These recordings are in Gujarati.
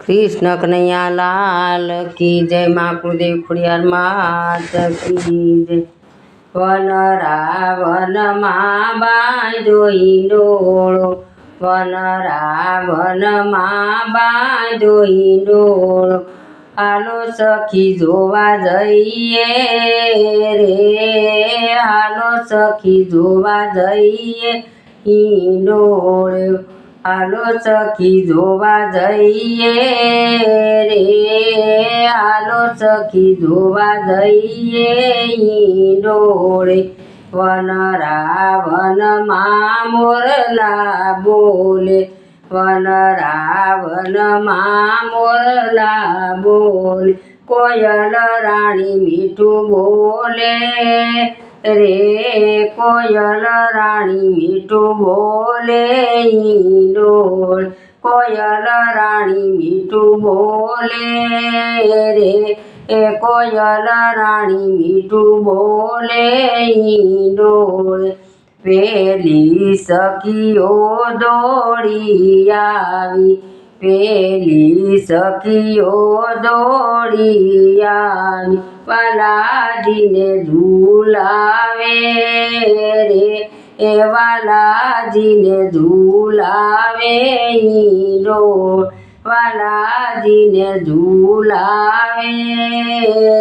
કૃષ્ણ કનૈયા લાલ કી જય, મા કુદેવ ખોડિયાર માત કી જય. વન રાવનમાં બાંધો ઈંડોળો વન રાવનમાં બાંધો ઈંડોળો હાલો સખી જોવા જઈએ રે, હાલો સખી જોવા જઈએ ઈંડોળો હાલો સખી જોવા જઈએ રે હાલો સખી જોવા જઈએ ડોળે વન રાવનમાં મોરલા બોલે વન રાવનમાં મોરલા બોલે. કોયલ રાણી મીઠું બોલે રે કોયલ રાણી મીઠું બોલે ડોલ કોયલ રાણી મીઠું બોલે રે, એ કોયલ રાણી મીઠું બોલે ડોળ પેલી સખીઓ દોડી આવી પેલી સખીઓ દોડિયા વાલાજીને ઝૂલાવે રે. એ વાલાજીને ઝૂલાવે ઈંડોળ વાલાજીને ઝૂલાવે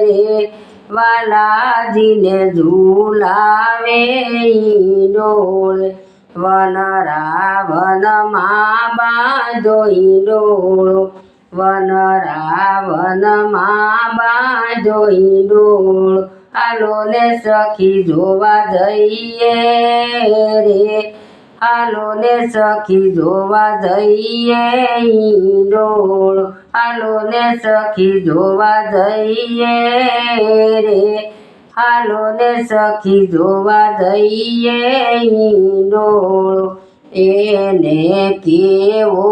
રે. વાલાજીને ઝૂલાવે ઈંડોળ વન રાવનમાં બાંધો ઈંડોળો વન રાવનમાં બાંધો ઈંડોળો હાલો ને સખી જોવા જઈએ રે. હાલો ને સખી જોવા જઈએ ડોળો હાલો ને સખી જોવા જઈએ રે. હાલો ને સખી જોવા જઈએ ઈંડોળો એને કેવો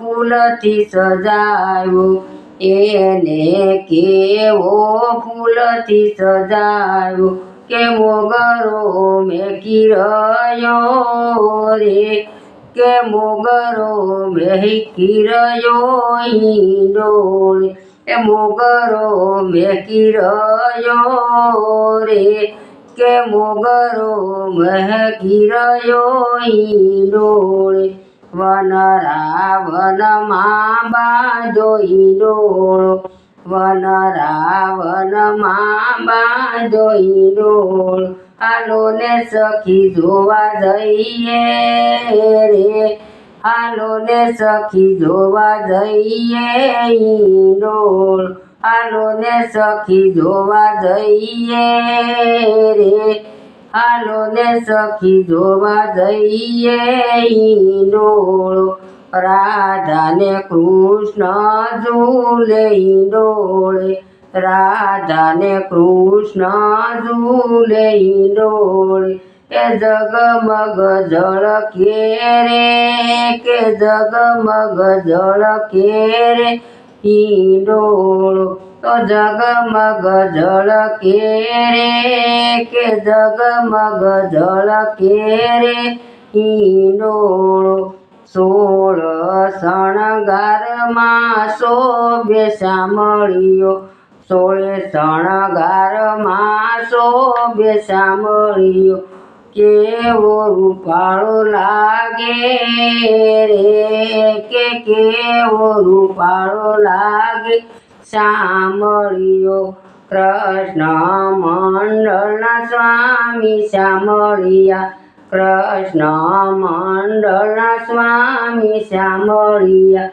ફૂલથી સજાયો? એને કેવો ફૂલથી સજાયો? કે મોગરો મેકી રહ્યો રે? કે મોગરો મેકી રહ્યો ઈંડોળ એ મોગરો મેકી રહ્યો રે? કે મોગરો મહેકી રહ્યો ઈંડોળ વન રાવનમાં બાંધો ઈંડોળો વન રાવનમાં બાંધો ઈંડોળ આલો ને સખી જોવા જઈએ રે. હાલો ને સખી જોવા જઈએ ઈંડોળ હાલો ને સખી જોવા જઈએ રે. હાલો ને સખી જોવા જઈએ ઈંડોળો રાધાને કૃષ્ણ ઝૂલે ઈંડોળે રાધાને કૃષ્ણ ઝૂલે ઈંડોળે કે જગમગ ઝળકે રે, કે જગમગ ઝળકે રે ઈંડોળો તો જગમગ ઝળકે રે, કે જગમગ ઝળકે રે ઈંડોળો સોળ શણગારમાં શોભે સાંભળ્યો. સોળે શણગારમાં શોભે સાંભળ્યો. કેવો રૂપાળો લાગે રે? કે કેવો રૂપાળો લાગે? સાંભળ્યો કૃષ્ણ મંડળના સ્વામી, સાંભળ્યા કૃષ્ણ મંડળના સ્વામી, સાંભળ્યા.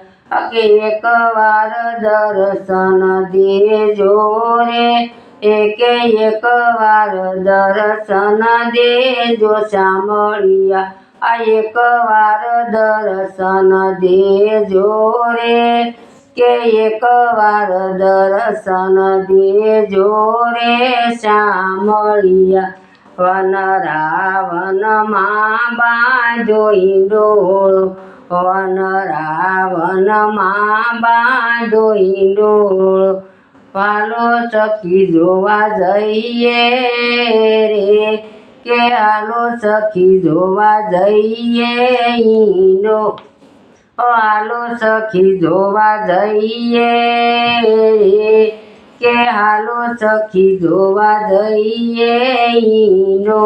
એક વાર દર્શન દેજો રે. એકે એક વાર દર્શન દેજો સાંભળિયા. આ એક વાર દર્શન દેજો રે. કે એક વાર દર્શન દેજો રે સાંભળિયા. વન રાવનમાં બાંધો ઈંડોળો વન રાવનમાં બાંધો ઈંડોળો પાલો સખી જોવા જઈએ રે. કે આલો સખી જોવા જઈએ ઈનો. આલો સખી જોવા જઈએ કે હાલો સખી જોવા જઈએ ઈનો.